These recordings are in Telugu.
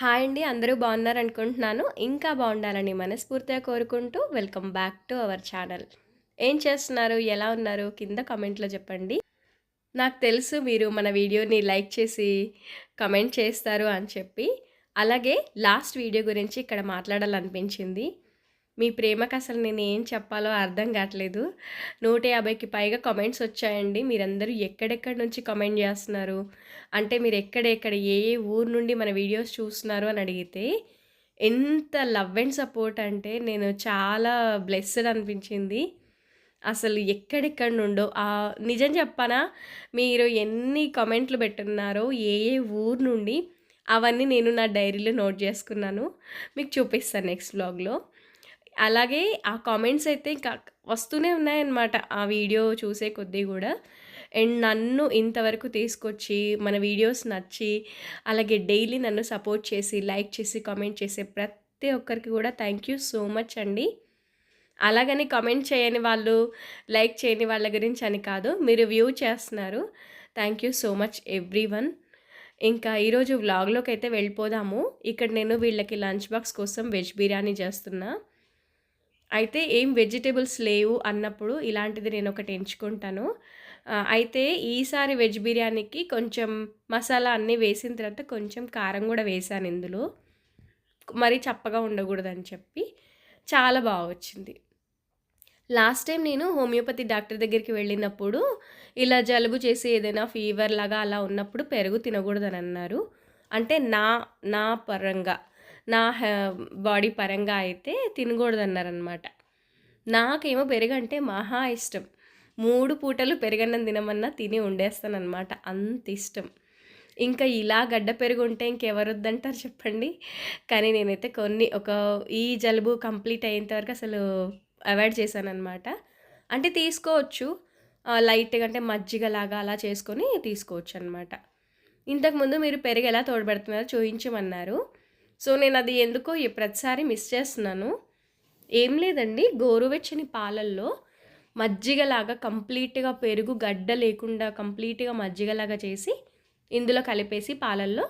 హాయ్ అండి అందరూ బాగున్నారు అనుకుంటున్నాను. ఇంకా బాగుండాలని మనస్ఫూర్తిగా కోరుకుంటూ welcome back to our channel. ఏం చేస్తున్నారు? ఎలా ఉన్నారు? కింద కామెంట్లో చెప్పండి. నాకు తెలుసు మీరు మన వీడియోని లైక్ చేసి కమెంట్ చేస్తారు అని చెప్పి. అలాగే లాస్ట్ వీడియో గురించి ఇక్కడ మాట్లాడాలనిపించింది. మీ ప్రేమకు అసలు నేను ఏం చెప్పాలో అర్థం కావట్లేదు. నూట యాభైకి పైగా కామెంట్స్ వచ్చాయండి. మీరందరూ ఎక్కడెక్కడి నుంచి కామెంట్ చేస్తున్నారు? అంటే మీరు ఎక్కడెక్కడ ఏ ఏ ఊరు నుండి మన వీడియోస్ చూస్తున్నారు అని అడిగితే ఎంత లవ్ అండ్ సపోర్ట్ అంటే నేను చాలా బ్లెస్డ్ అనిపించింది. అసలు ఎక్కడెక్కడ నుండో నిజం చెప్పనా? మీరు ఎన్ని కామెంట్లు పెట్టున్నారో ఏ ఏ ఊరు నుండి అవన్నీ నేను నా డైరీలో నోట్ చేసుకున్నాను. మీకు చూపిస్తాను నెక్స్ట్ బ్లాగ్లో అలాగే ఆ కామెంట్స్ అయితే ఇంకా వస్తూనే ఉన్నాయన్నమాట ఆ వీడియో చూసే కొద్దీ కూడా. అండ్ నన్ను ఇంతవరకు తీసుకొచ్చి మన వీడియోస్ నచ్చి అలాగే డైలీ నన్ను సపోర్ట్ చేసి లైక్ చేసి కామెంట్ చేసే ప్రతి ఒక్కరికి కూడా థ్యాంక్ యూ సో మచ్ అండి. అలాగని కామెంట్ చేయని వాళ్ళు లైక్ చేయని వాళ్ళ గురించి అని కాదు మీరు వ్యూ చేస్తున్నారు. Thank you so much everyone ఇంకా ఈరోజు వ్లాగ్లోకి అయితే వెళ్ళిపోదాము. ఇక్కడ నేను వీళ్ళకి లంచ్ బాక్స్ కోసం వెజ్ బిర్యానీ చేస్తున్నా. అయితే ఏం వెజిటేబుల్స్ లేవు అన్నప్పుడు ఇలాంటిది నేను ఒకటి ఎంచుకుంటాను అయితే ఈసారి వెజ్ బిర్యానీకి కొంచెం మసాలా అన్నీ వేసిన తర్వాత కొంచెం కారం కూడా వేసాను ఇందులో. మరీ చప్పగా ఉండకూడదని చెప్పి చాలా బాగా వచ్చింది. లాస్ట్ టైం నేను హోమియోపతి డాక్టర్ దగ్గరికి వెళ్ళినప్పుడు ఇలా జలుబు చేసి ఏదైనా ఫీవర్ లాగా అలా ఉన్నప్పుడు పెరుగు తినకూడదని అన్నారు. అంటే నా నా పరంగా నా బాడీ పరంగా అయితే తినకూడదన్నారనమాట నాకేమో పెరుగంటే మహా ఇష్టం. మూడు పూటలు పెరుగన్నం తినమన్నా తిని ఉండేస్తానమాట అంత ఇష్టం. ఇంకా ఇలా గడ్డ పెరుగు ఉంటే ఇంకెవరు వద్దంటారు చెప్పండి? కానీ నేనైతే కొన్ని ఒక ఈ జలుబు కంప్లీట్ అయ్యేంత వరకు అసలు అవాయిడ్ చేశాను అంటే తీసుకోవచ్చు. లైట్గా అంటే మజ్జిగలాగా అలా చేసుకొని తీసుకోవచ్చు అనమాట ఇంతకుముందు మీరు పెరుగు ఎలా తోడబెడుతున్నారో చూపించమన్నారు సో నేను అది ఎందుకో ప్రతిసారి మిస్ చేస్తున్నాను. ఏం లేదండి గోరువెచ్చని పాలల్లో మజ్జిగలాగా కంప్లీట్గా పెరుగు గడ్డ లేకుండా కంప్లీట్గా మజ్జిగలాగా చేసి ఇందులో కలిపేసి పాలల్లో.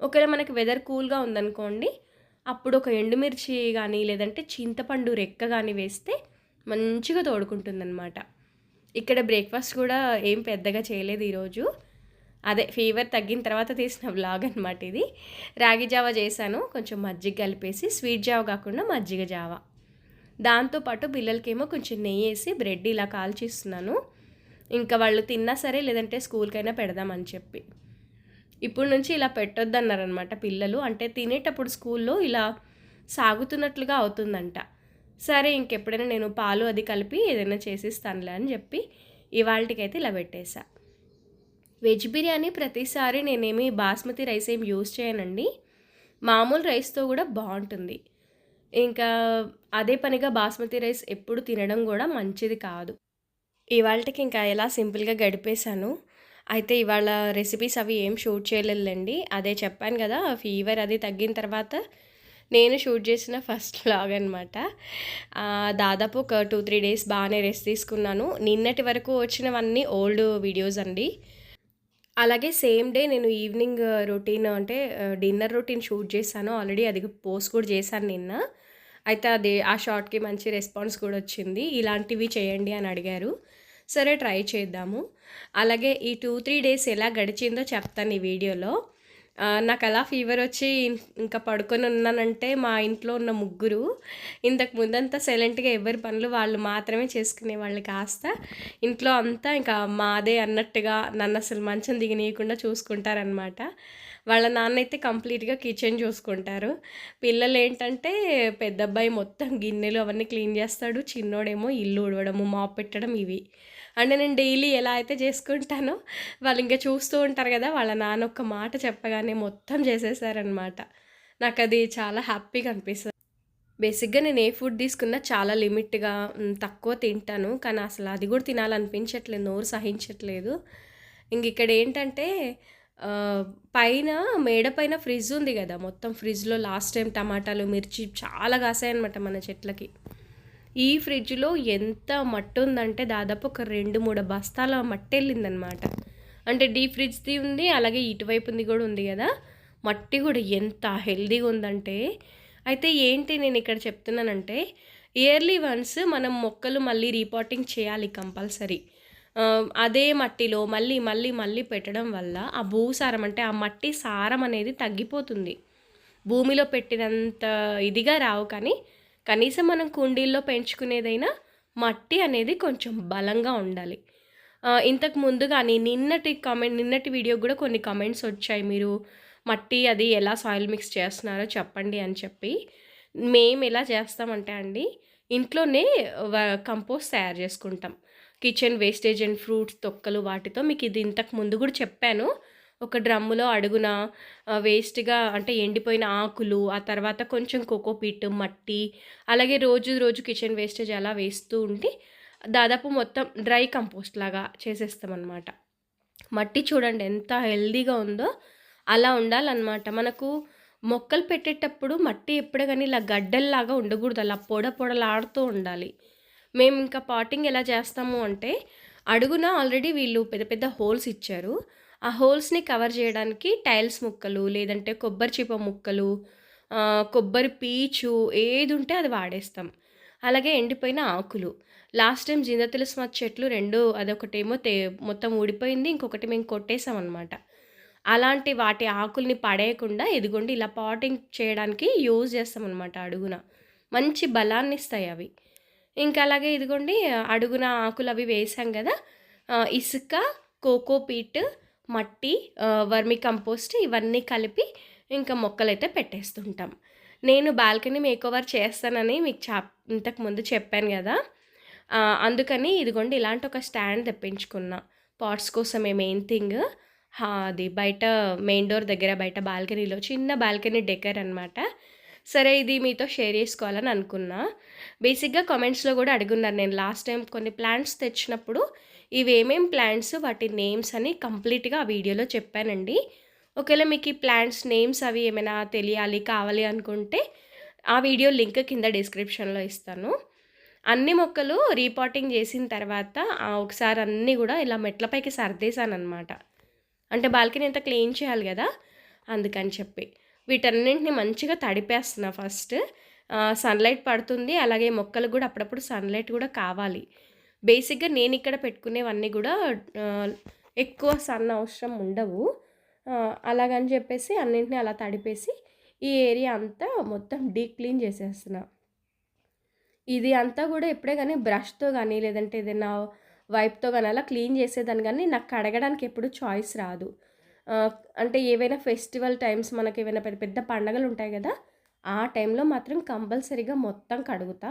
ఒకవేళ మనకి వెదర్ కూల్గా ఉందనుకోండి అప్పుడు ఒక ఎండుమిర్చి కానీ లేదంటే చింతపండు రెక్క కానీ వేస్తే మంచిగా తోడుకుంటుందన్నమాట. ఇక్కడ బ్రేక్ఫాస్ట్ కూడా ఏం పెద్దగా చేయలేదు ఈరోజు. అదే ఫీవర్ తగ్గిన తర్వాత తీసిన వ్లాగ్ అనమాట ఇది. రాగి జావ చేశాను కొంచెం మజ్జిగ కలిపేసి స్వీట్ జావ కాకుండా మజ్జిగ జావ. దాంతోపాటు పిల్లలకేమో కొంచెం నెయ్యి వేసి బ్రెడ్ ఇలా కాల్చిస్తున్నాను. ఇంకా వాళ్ళు తిన్నా సరే లేదంటే స్కూల్కైనా పెడదామని చెప్పి. ఇప్పుడు నుంచి ఇలా పెట్టొద్దన్నారనమాట పిల్లలు. అంటే తినేటప్పుడు స్కూల్లో ఇలా సాగుతున్నట్లుగా అవుతుందంట. సరే ఇంకెప్పుడైనా నేను పాలు అది కలిపి ఏదైనా చేసిస్తానులే అని చెప్పి ఇవాళకైతే ఇలా పెట్టేశా. వెజ్ బిర్యానీ ప్రతిసారి నేనేమి బాస్మతి రైస్ ఏం యూజ్ చేయనండి. మామూలు రైస్తో కూడా బాగుంటుంది. ఇంకా అదే పనిగా బాస్మతి రైస్ ఎప్పుడు తినడం కూడా మంచిది కాదు. ఇవాళకి ఇంకా ఎలా సింపుల్గా గడిపేశాను. అయితే ఇవాళ రెసిపీస్ అవి ఏం షూట్ చేయలేదండి అదే చెప్పాను కదా ఫీవర్ అది తగ్గిన తర్వాత నేను షూట్ చేసిన ఫస్ట్ లాగ్ అనమాట దాదాపు ఒక టూ త్రీ డేస్ బాగానే రెస్ట్ తీసుకున్నాను. నిన్నటి వరకు వచ్చినవన్నీ ఓల్డ్ వీడియోస్ అండి. అలాగే సేమ్ డే నేను ఈవినింగ్ రొటీన్ అంటే డిన్నర్ రొటీన్ షూట్ చేశాను. ఆల్రెడీ అది పోస్ట్ కూడా చేశాను నిన్న. అయితే అది ఆ షార్ట్కి మంచి రెస్పాన్స్ కూడా వచ్చింది. ఇలాంటివి చేయండి అని అడిగారు. సరే ట్రై చేద్దాము. అలాగే ఈ టూ త్రీ డేస్ ఎలా గడిచిందో చెప్తాను ఈ వీడియోలో. నాకు అలా ఫీవర్ వచ్చి ఇంకా పడుకొని ఉన్నానంటే మా ఇంట్లో ఉన్న ముగ్గురు ఇంతకు ముందంతా సైలెంట్గా ఎవరి పనులు వాళ్ళు మాత్రమే చేసుకునే వాళ్ళు కాస్త ఇంట్లో అంతా ఇంకా మాదే అన్నట్టుగా నన్ను అసలు మంచం దిగనీయకుండా చూసుకుంటారనమాట వాళ్ళ నాన్న అయితే కంప్లీట్గా కిచెన్ చూసుకుంటారు. పిల్లలు ఏంటంటే పెద్ద అబ్బాయి మొత్తం గిన్నెలు అవన్నీ క్లీన్ చేస్తాడు చిన్నోడేమో ఇల్లు ఉడవడము మాప్ పెట్టడం ఇవి. అంటే నేను డైలీ ఎలా అయితే చేసుకుంటానో వాళ్ళు ఇంకా చూస్తూ ఉంటారు కదా వాళ్ళ నాన్న ఒక్క మాట చెప్పగానే మొత్తం చేసేసారనమాట నాకు అది చాలా హ్యాపీగా అనిపిస్తుంది. బేసిక్గా నేను ఏ ఫుడ్ తీసుకున్నా చాలా లిమిట్గా తక్కువ తింటాను. కానీ అసలు అది కూడా తినాలనిపించట్లేదు నోరు సహించట్లేదు. ఇంక ఇక్కడ ఏంటంటే పైన మేడ పైన ఫ్రిడ్జ్ ఉంది కదా మొత్తం ఫ్రిడ్జ్లో లాస్ట్ టైం టమాటాలు మిర్చి చాలా కాసాయన్నమాట మన చెట్లకి. ఈ ఫ్రిడ్జ్లో ఎంత మట్టి ఉందంటే దాదాపు ఒక రెండు మూడు బస్తాల మట్టి వెళ్ళిందనమాట అంటే డీప్ ఫ్రిడ్జ్ది ఉంది అలాగే ఇటువైపు ఉంది కూడా ఉంది కదా. మట్టి కూడా ఎంత హెల్దీగా ఉందంటే. అయితే ఏంటి నేను ఇక్కడ చెప్తున్నానంటే ఇయర్లీ వన్స్ మనం మొక్కలు మళ్ళీ రీపాటింగ్ చేయాలి కంపల్సరీ. అదే మట్టిలో మళ్ళీ మళ్ళీ మళ్ళీ పెట్టడం వల్ల ఆ భూసారం అంటే ఆ మట్టి సారం అనేది తగ్గిపోతుంది. భూమిలో పెట్టినంత ఇదిగా రావు కానీ కనీసం మనం కుండీల్లో పెంచుకునేదైనా మట్టి అనేది కొంచెం బలంగా ఉండాలి. ఇంతకు ముందు కానీ నిన్నటి కామెంట్ నిన్నటి వీడియో కూడా కొన్ని కామెంట్స్ వచ్చాయి. మీరు మట్టి అది ఎలా సాయిల్ మిక్స్ చేస్తున్నారో చెప్పండి అని చెప్పి. మేము ఎలా చేస్తామంటే అండి ఇంట్లోనే కంపోస్ట్ తయారు చేసుకుంటాం. కిచెన్ వేస్టేజ్ అండ్ ఫ్రూట్స్ తొక్కలు వాటితో. మీకు ఇది ఇంతకు ముందు కూడా చెప్పాను. ఒక డ్రమ్ములో అడుగున వేస్ట్గా అంటే ఎండిపోయిన ఆకులు ఆ తర్వాత కొంచెం కోకోపీట్ మట్టి అలాగే రోజు రోజు కిచెన్ వేస్టేజ్ అలా వేస్తూ ఉండి దాదాపు మొత్తం డ్రై కంపోస్ట్ లాగా చేసేస్తామన్నమాట. మట్టి చూడండి ఎంత హెల్దీగా ఉందో అలా ఉండాలన్నమాట. మనకు మొక్కలు పెట్టేటప్పుడు మట్టి ఎప్పుడే కానీ ఇలా గడ్డల్లాగా ఉండకూడదు అలా పొడ పొడలాడుతూ ఉండాలి. మేము ఇంకా పాటింగ్ ఎలా చేస్తాము అంటే అడుగున ఆల్రెడీ వీళ్ళు పెద్ద పెద్ద హోల్స్ ఇచ్చారు. ఆ హోల్స్ని కవర్ చేయడానికి టైల్స్ ముక్కలు లేదంటే కొబ్బరి చిప్ప ముక్కలు కొబ్బరి పీచు ఏది ఉంటే అది వాడేస్తాం. అలాగే ఎండిపోయిన ఆకులు. లాస్ట్ టైం జింద తులసి చెట్లు రెండు అదొకటేమో తే మొత్తం ఊడిపోయింది ఇంకొకటి మేము కొట్టేసాం అనమాట అలాంటి వాటి ఆకుల్ని పడేయకుండా ఇదిగోండి ఇలా పాటింగ్ చేయడానికి యూజ్ చేస్తాం అనమాట అడుగున. మంచి బలాన్ని ఇస్తాయి అవి. ఇంకా అలాగే ఇదిగోండి అడుగున ఆకులు అవి వేసాం కదా ఇసుక కోకోపీట్ మట్టి వర్మి కంపోస్ట్ ఇవన్నీ కలిపి ఇంకా మొక్కలైతే పెట్టేస్తుంటాం. నేను బాల్కనీ మేకోవర్ చేస్తానని మీకు చా ఇంతకు ముందు చెప్పాను కదా. అందుకని ఇదిగోండి ఇలాంటి ఒక స్టాండ్ తెప్పించుకున్నా. పాట్స్ కోసమే మెయిన్ థింగ్. అది బయట మెయిన్ డోర్ దగ్గర బయట బాల్కనీలో చిన్న బాల్కనీ డెకర్ అనమాట సరే ఇది మీతో షేర్ చేసుకోవాలని అనుకున్నా. బేసిక్గా కామెంట్స్లో కూడా అడుగున్నారు నేను లాస్ట్ టైం కొన్ని ప్లాంట్స్ తెచ్చినప్పుడు ఇవి ప్లాంట్స్ వాటి నేమ్స్ అని కంప్లీట్గా ఆ వీడియోలో చెప్పానండి. ఒకవేళ మీకు ఈ ప్లాంట్స్ నేమ్స్ అవి ఏమైనా తెలియాలి కావాలి అనుకుంటే ఆ వీడియో లింక్ కింద డిస్క్రిప్షన్లో ఇస్తాను. అన్ని మొక్కలు రీపాటింగ్ చేసిన తర్వాత ఒకసారి అన్నీ కూడా ఇలా మెట్లపైకి సర్దేశానమాట అంటే బాల్కనీ అంతా క్లీన్ చేయాలి కదా అందుకని చెప్పి. వీటన్నింటిని మంచిగా తడిపేస్తున్నా ఫస్ట్ సన్లైట్ పడుతుంది అలాగే మొక్కలకు కూడా అప్పుడప్పుడు సన్లైట్ కూడా కావాలి. బేసిక్గా నేను ఇక్కడ పెట్టుకునేవన్నీ కూడా ఎక్కువ సన్ అవసరం ఉండవు. అలాగని చెప్పేసి అన్నింటినీ అలా తడిపేసి ఈ ఏరియా అంతా మొత్తం డీప్ క్లీన్ చేసేస్తున్నా. ఇది అంతా కూడా ఎప్పుడే కానీ బ్రష్తో కానీ లేదంటే ఏదైనా వైప్తో కానీ అలా క్లీన్ చేసేదాన్ని కానీ నాకు కడగడానికి ఎప్పుడు చాయిస్ రాదు. అంటే ఏవైనా ఫెస్టివల్ టైమ్స్ మనకి ఏమైనా పెద్ద పెద్ద పండగలు ఉంటాయి కదా ఆ టైంలో మాత్రం కంపల్సరీగా మొత్తం కడుగుతా.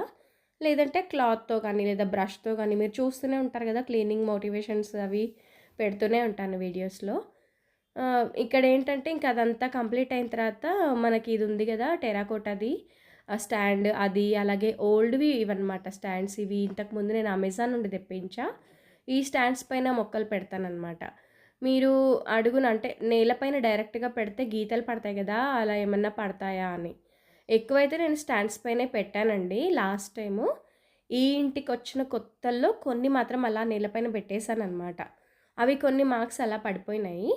లేదంటే క్లాత్తో కానీ లేదా బ్రష్తో కానీ మీరు చూస్తూనే ఉంటారు కదా క్లీనింగ్ మోటివేషన్స్ అవి పెడుతూనే ఉంటాను వీడియోస్లో. ఇక్కడ ఏంటంటే ఇంకా అదంతా కంప్లీట్ అయిన తర్వాత మనకి ఇది ఉంది కదా టెరాకోటది స్టాండ్ అది అలాగే ఓల్డ్వి ఇవన్నమాట స్టాండ్స్. ఇవి ఇంతకుముందు నేను అమెజాన్ నుండి తెప్పించా. ఈ స్టాండ్స్ పైన మొక్కలు పెడతానమాట మీరు అడుగున అంటే నేలపైన డైరెక్ట్గా పెడితే గీతలు పడతాయి కదా అలా ఏమన్నా పడతాయా అని. ఎక్కువైతే నేను స్టాండ్స్ పైనే పెట్టానండి లాస్ట్ టైము. ఈ ఇంటికి వచ్చిన కొత్తల్లో కొన్ని మాత్రం అలా నేలపైన పెట్టేశాను అనమాట అవి కొన్ని మార్క్స్ అలా పడిపోయినాయి.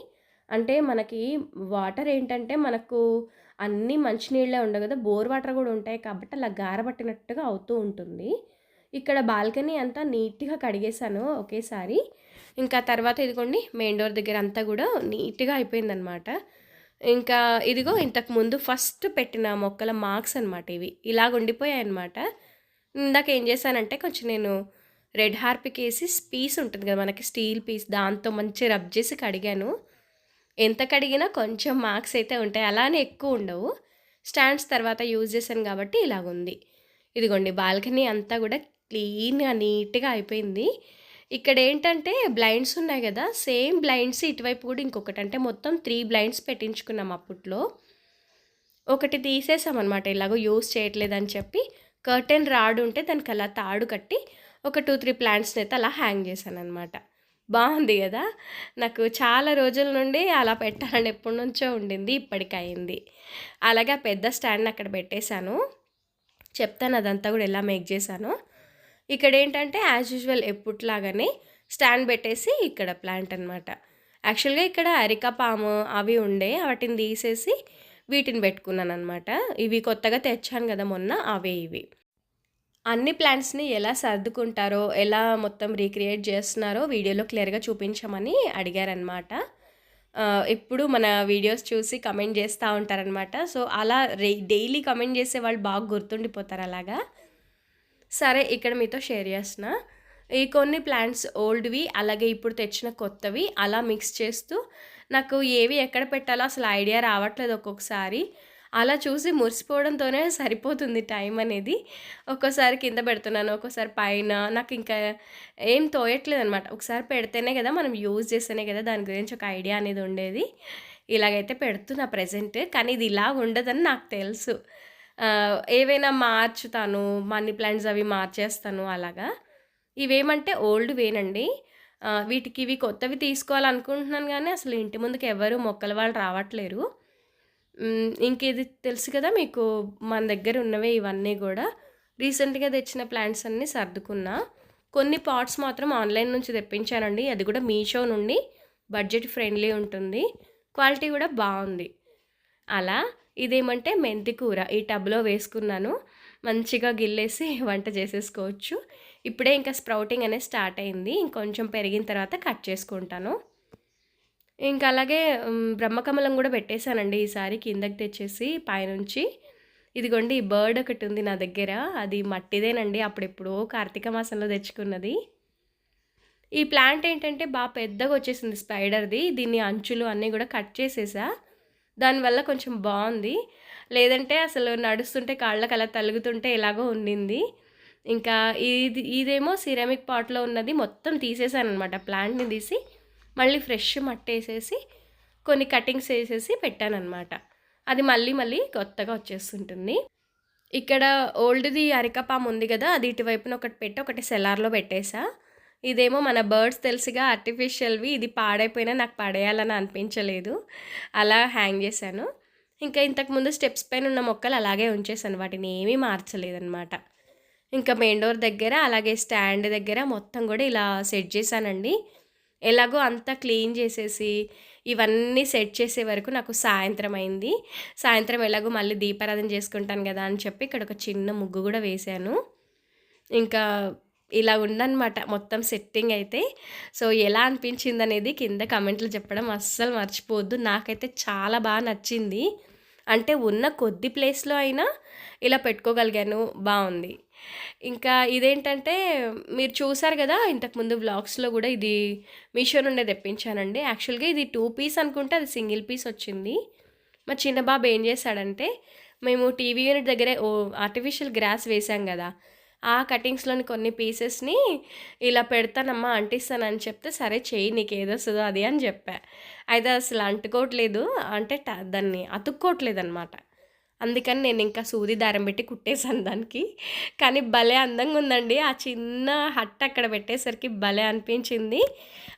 అంటే మనకి వాటర్ ఏంటంటే మనకు అన్నీ మంచినీళ్ళే ఉండవు కదా బోర్ వాటర్ కూడా ఉంటాయి కాబట్టి అలా గారబట్టినట్టుగా అవుతూ ఉంటుంది. ఇక్కడ బాల్కనీ అంతా నీట్గా కడిగేశాను ఒకేసారి. ఇంకా తర్వాత ఇదిగోండి మెయిన్ డోర్ దగ్గర అంతా కూడా నీట్గా అయిపోయిందనమాట ఇంకా ఇదిగో ఇంతకు ముందు ఫస్ట్ పెట్టిన మొక్కల మార్క్స్ అనమాట ఇవి. ఇలాగ ఉండిపోయాయి అనమాట ఇందాక ఏం చేశానంటే కొంచెం నేను రెడ్ హార్పిక్ వేసి పీస్ ఉంటుంది కదా మనకి స్టీల్ పీస్ దాంతో మంచి రబ్ చేసి కడిగాను. ఎంత కడిగినా కొంచెం మార్క్స్ అయితే ఉంటాయి. అలానే ఎక్కువ ఉండవు. స్టాండ్స్ తర్వాత యూజ్ చేశాను కాబట్టి ఇలాగుంది. ఇదిగోండి బాల్కనీ అంతా కూడా క్లీన్గా నీట్గా అయిపోయింది. ఇక్కడ ఏంటంటే బ్లైండ్స్ ఉన్నాయి కదా సేమ్ బ్లైండ్స్ ఇటువైపు కూడా ఇంకొకటి అంటే మొత్తం త్రీ బ్లైండ్స్ పెట్టించుకున్నాం అప్పట్లో. ఒకటి తీసేసాం అనమాట ఇలాగో యూస్ చేయట్లేదని చెప్పి. కర్టెన్ రాడు ఉంటే దానికి అలా తాడు కట్టి ఒక టూ త్రీ ప్లాంట్స్ని అయితే అలా హ్యాంగ్ చేశాను అనమాట బాగుంది కదా? నాకు చాలా రోజుల నుండి అలా పెట్టాలని ఎప్పటి నుంచో ఉండింది ఇప్పటికైంది అలాగే ఆ పెద్ద స్టాండ్ అక్కడ పెట్టేశాను. చెప్తాను అదంతా కూడా ఎలా మేక్ చేశాను. ఇక్కడ ఏంటంటే యాజ్ యూజువల్ ఎప్పుట్లాగానే స్టాండ్ పెట్టేసి ఇక్కడ ప్లాంట్ అనమాట యాక్చువల్గా ఇక్కడ అరిక పాము అవి ఉండే వాటిని తీసేసి వీటిని పెట్టుకున్నాను అనమాట ఇవి కొత్తగా తెచ్చాను కదా మొన్న అవే ఇవి. అన్ని ప్లాంట్స్ని ఎలా సర్దుకుంటారో ఎలా మొత్తం రీక్రియేట్ చేస్తున్నారో వీడియోలో క్లియర్గా చూపించమని అడిగారనమాట ఇప్పుడు మన వీడియోస్ చూసి కమెంట్ చేస్తూ ఉంటారనమాట సో అలా డైలీ కమెంట్ చేసే వాళ్ళు బాగా గుర్తుండిపోతారు అలాగా. సరే ఇక్కడ మీతో షేర్ చేసిన ఈ కొన్ని ప్లాంట్స్ ఓల్డ్వి అలాగే ఇప్పుడు తెచ్చిన కొత్తవి అలా మిక్స్ చేస్తూ నాకు ఏవి ఎక్కడ పెట్టాలో అసలు ఐడియా రావట్లేదు ఒక్కొక్కసారి. అలా చూసి మురిసిపోవడంతోనే సరిపోతుంది టైం అనేది. ఒక్కోసారి కింద పెడుతున్నాను ఒక్కోసారి పైన. నాకు ఇంకా ఏం తోయట్లేదు అనమాట ఒకసారి పెడితేనే కదా మనం యూజ్ చేస్తేనే కదా దాని గురించి ఒక ఐడియా అనేది ఉండేది. ఇలాగైతే పెడుతున్నా ప్రజెంట్ కానీ ఇది ఇలా ఉండదని నాకు తెలుసు. ఏవైనా మార్చుతాను మనీ ప్లాంట్స్ అవి మార్చేస్తాను అలాగా. ఇవేమంటే ఓల్డ్ వేనండి. వీటికి ఇవి కొత్తవి తీసుకోవాలనుకుంటున్నాను కానీ అసలు ఇంటి ముందుకు ఎవరు మొక్కల వాళ్ళు రావట్లేరు. ఇంకేది తెలుసు కదా మీకు మన దగ్గర ఉన్నవే ఇవన్నీ కూడా. రీసెంట్గా తెచ్చిన ప్లాంట్స్ అన్నీ సర్దుకున్నా. కొన్ని పాట్స్ మాత్రం ఆన్లైన్ నుంచి తెప్పించానండి. అది కూడా మీషో నుండి బడ్జెట్ ఫ్రెండ్లీ ఉంటుంది. క్వాలిటీ కూడా బాగుంది. అలా ఇదేమంటే మెంతి కూర. ఈ టబ్లో వేసుకున్నాను. మంచిగా గిల్లేసి వంట చేసేసుకోవచ్చు. ఇప్పుడే ఇంకా స్ప్రౌటింగ్ అనేది స్టార్ట్ అయింది. ఇంకొంచెం పెరిగిన తర్వాత కట్ చేసుకుంటాను. ఇంకా అలాగే బ్రహ్మకమలం కూడా పెట్టేశానండి ఈసారి కిందకి తెచ్చేసి పైనుంచి. ఇదిగోండి ఈ బర్డ్ ఒకటి ఉంది నా దగ్గర. అది మట్టిదేనండి. అప్పుడెప్పుడో కార్తీక మాసంలో తెచ్చుకున్నది. ఈ ప్లాంట్ ఏంటంటే బాగా పెద్దగా వచ్చేసింది స్పైడర్ది. దీన్ని అంచులు అన్నీ కూడా కట్ చేసేసా. దానివల్ల కొంచెం బాగుంది. లేదంటే అసలు నడుస్తుంటే కాళ్ళకి అలా తలుగుతుంటే ఎలాగో ఉండింది. ఇంకా ఇది ఇదేమో సిరామిక్ పాట్లో ఉన్నది. మొత్తం తీసేసాను అనమాట ప్లాంట్ని తీసి మళ్ళీ ఫ్రెష్ మట్టి వేసేసి కొన్ని కటింగ్స్ వేసేసి పెట్టానమాట అది మళ్ళీ మళ్ళీ కొత్తగా వచ్చేస్తుంటుంది. ఇక్కడ ఓల్డ్ది అరికపాము ఉంది కదా అది ఇటువైపున ఒకటి పెట్టి ఒకటి సెలార్లో పెట్టేసా. ఇదేమో మన బర్డ్స్ తెలుసుగా ఆర్టిఫిషియల్వి ఇది పాడైపోయినా నాకు పడేయాలని అనిపించలేదు. అలా హ్యాంగ్ చేశాను. ఇంకా ఇంతకుముందు స్టెప్స్ పైన ఉన్న మొక్కలు అలాగే ఉంచేసాను వాటిని ఏమీ మార్చలేదన్నమాట. ఇంకా మెయిన్ డోర్ దగ్గర అలాగే స్టాండ్ దగ్గర మొత్తం కూడా ఇలా సెట్ చేశానండి. ఎలాగో అంతా క్లీన్ చేసేసి ఇవన్నీ సెట్ చేసే వరకు నాకు సాయంత్రం అయింది. సాయంత్రం ఎలాగో మళ్ళీ దీపారాధన చేసుకుంటాను కదా అని చెప్పి ఇక్కడ ఒక చిన్న ముగ్గు కూడా వేశాను. ఇంకా ఇలా ఉందన్నమాట. మొత్తం సెట్టింగ్ అయితే. సో ఎలా అనిపించింది అనేది కింద కమెంట్లు చెప్పడం అస్సలు మర్చిపోవద్దు. నాకైతే చాలా బాగా నచ్చింది. అంటే ఉన్న కొద్ది ప్లేస్లో అయినా ఇలా పెట్టుకోగలిగాను. బాగుంది. ఇంకా ఇదేంటంటే మీరు చూసారు కదా ఇంతకుముందు బ్లాగ్స్లో కూడా ఇది మీషో నుండే తెప్పించానండి. యాక్చువల్గా ఇది టూ పీస్ అనుకుంటే అది సింగిల్ పీస్ వచ్చింది. మా చిన్న బాబు ఏం చేశాడంటే మేము టీవీ యూనిట్ దగ్గరే ఓ ఆర్టిఫిషియల్ గ్రాస్ వేసాం కదా. ఆ కటింగ్స్లోని కొన్ని పీసెస్ని ఇలా పెడతానమ్మా అంటిస్తానని చెప్తే సరే చెయ్యి నీకు ఏదొస్తుందో అది అని చెప్పా. అయితే అసలు అంటుకోవట్లేదు. అంటే దాన్ని అతుక్కోవట్లేదు అనమాట అందుకని నేను ఇంకా సూది దారం పెట్టి కుట్టేశాను దానికి. కానీ భలే అందంగా ఉందండి. ఆ చిన్న హట్ అక్కడ పెట్టేసరికి భలే అనిపించింది.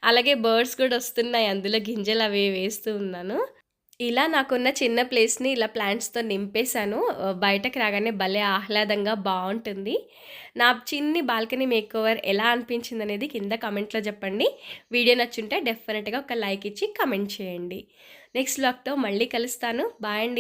అలాగే బర్డ్స్ కూడా వస్తున్నాయి అందులో గింజలు అవి వేస్తూ ఉన్నాను. ఇలా నాకున్న చిన్న ప్లేస్ని ఇలా ప్లాంట్స్తో నింపేశాను. బయటకు రాగానే భలే ఆహ్లాదంగా బాగుంటుంది నా చిన్ని బాల్కనీ మేక్ ఓవర్ ఎలా అనిపించింది అనేది కింద కమెంట్లో చెప్పండి. వీడియో నచ్చుంటే డెఫినెట్గా ఒక లైక్ ఇచ్చి కమెంట్ చేయండి. నెక్స్ట్ బ్లాగ్తో మళ్ళీ కలుస్తాను. బాయ్ అండి.